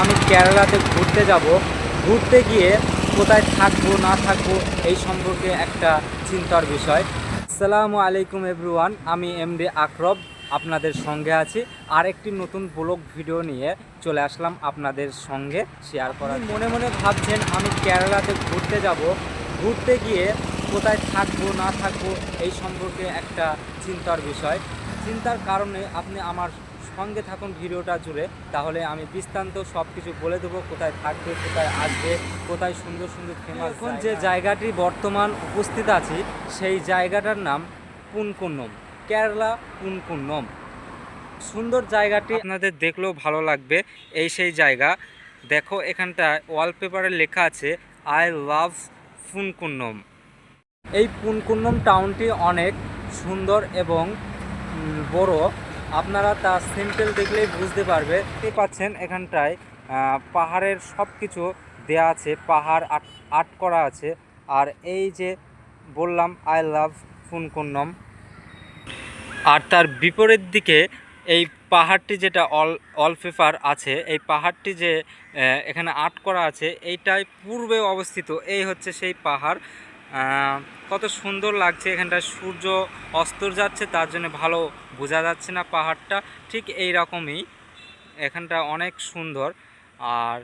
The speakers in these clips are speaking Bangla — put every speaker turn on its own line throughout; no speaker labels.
আমি কেরালাতে ঘুরতে যাব, ঘুরতে গিয়ে কোথায় থাকব, না থাকব, এই সম্পর্কে একটা চিন্তার বিষয়। আসসালামু আলাইকুম এভরিওয়ান, আমি এমডি আকরব, আপনাদের সঙ্গে আছি। আর একটি নতুন ব্লগ ভিডিও নিয়ে চলে আসলাম আপনাদের সঙ্গে শেয়ার করার। মনে মনে ভাবছেন আমি কেরালাতে ঘুরতে যাব, ঘুরতে গিয়ে কোথায় থাকব, না থাকব, এই সম্পর্কে একটা চিন্তার বিষয়। চিন্তার কারণে আপনি আমার সঙ্গে থাকুন ভিডিওটা জুড়ে তাহলে আমি বিস্তান্ত সব কিছু বলে দেবো কোথায় থাকবে কোথায় আসবে কোথায় সুন্দর সুন্দর ফেমাস এখন যে জায়গাটি বর্তমান উপস্থিত আছি সেই জায়গাটার নাম পুনকুন্নম কেরালা পুনকুন্নম। সুন্দর জায়গাটি আপনাদের দেখলেও ভালো লাগবে এই সেই জায়গা। দেখো এখানটায় ওয়ালপেপারে লেখা আছে আই লাভ পুনকুন্নম। এই পুনকুন্নম টাউনটি অনেক সুন্দর এবং বড়। আপনারা তা সিম্পল দেখলেই বুঝতে পারবে। দেখতে পাচ্ছেন এখানটায় পাহাড়ের সব কিছু দেয়া আছে, পাহাড় আট আট করা আছে। আর এই যে বললাম আই লাভ ফুনকুন্নম আর তার বিপরীত দিকে এই পাহাড়টি যেটা অল অলপেপার আছে, এই পাহাড়টি যে এখানে আর্ট করা আছে, এইটাই পূর্বে অবস্থিত। এই হচ্ছে সেই পাহাড়। কত সুন্দর লাগছে এখানটায়। সূর্য অস্ত যাচ্ছে, তার জন্য ভালো বোঝা যাচ্ছে না পাহাড়টা। ঠিক এই রকমই এখানটা অনেক সুন্দর। আর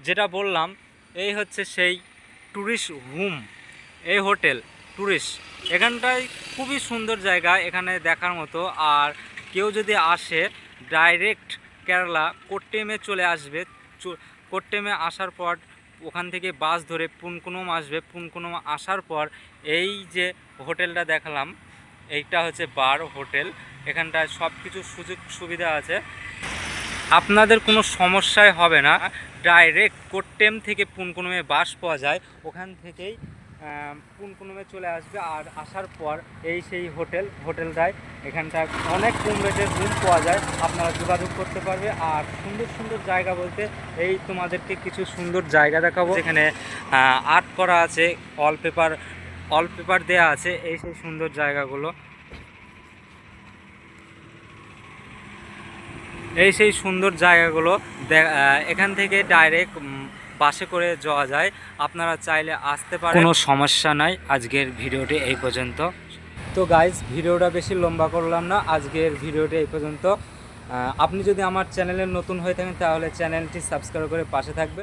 যেটা বললাম, এই হচ্ছে সেই ট্যুরিস্ট হুম এই হোটেল ট্যুরিস্ট এখানটায় খুবই সুন্দর জায়গা এখানে দেখার মতো। আর কেউ যদি আসে ডাইরেক্ট কেরালা কোট্টেমে চলে আসবে। কোট্টেমে আসার পর ওখান থেকে বাস ধরে পুনকুনম আসবে। পুনকুনম আসার পর এই যে হোটেলটা দেখালাম, এইটা হচ্ছে বার হোটেল। এখানটায় সব কিছু সুযোগ সুবিধা আছে। আপনাদের কোনো সমস্যায় হবে না। ডাইরেক্ট কোট্টেম থেকে পুনকুনমে বাস পাওয়া যায়। ওখান থেকেই আহ, পুনকুনমে চলে আসবে আর আসার পর এই সেই হোটেল হোটেলটায় এখানটায় অনেক কম রেটের রুম পাওয়া যায় আপনারা যোগাযোগ করতে পারবে। আর সুন্দর সুন্দর জায়গা বলতে এই তোমাদেরকে কিছু সুন্দর জায়গা দেখাবো এখানে আর্ট করা আছে অল পেপার অল পেপার দেওয়া আছে এই সেই সুন্দর জায়গাগুলো। এই সেই সুন্দর জায়গাগুলো এখান থেকে ডাইরেক্ট বাসে করে যাওয়া যায়। আপনারা চাইলে আসতে পারেন। কোনো সমস্যা নাই। আজকের ভিডিওটি এই পর্যন্ত। তো গাইজ ভিডিওটা বেশি লম্বা করলাম না। আজকের ভিডিওটি এই পর্যন্ত। আপনি যদি আমার চ্যানেলে নতুন হয়ে থাকেন তাহলে চ্যানেলটি সাবস্ক্রাইব করে পাশে থাকবে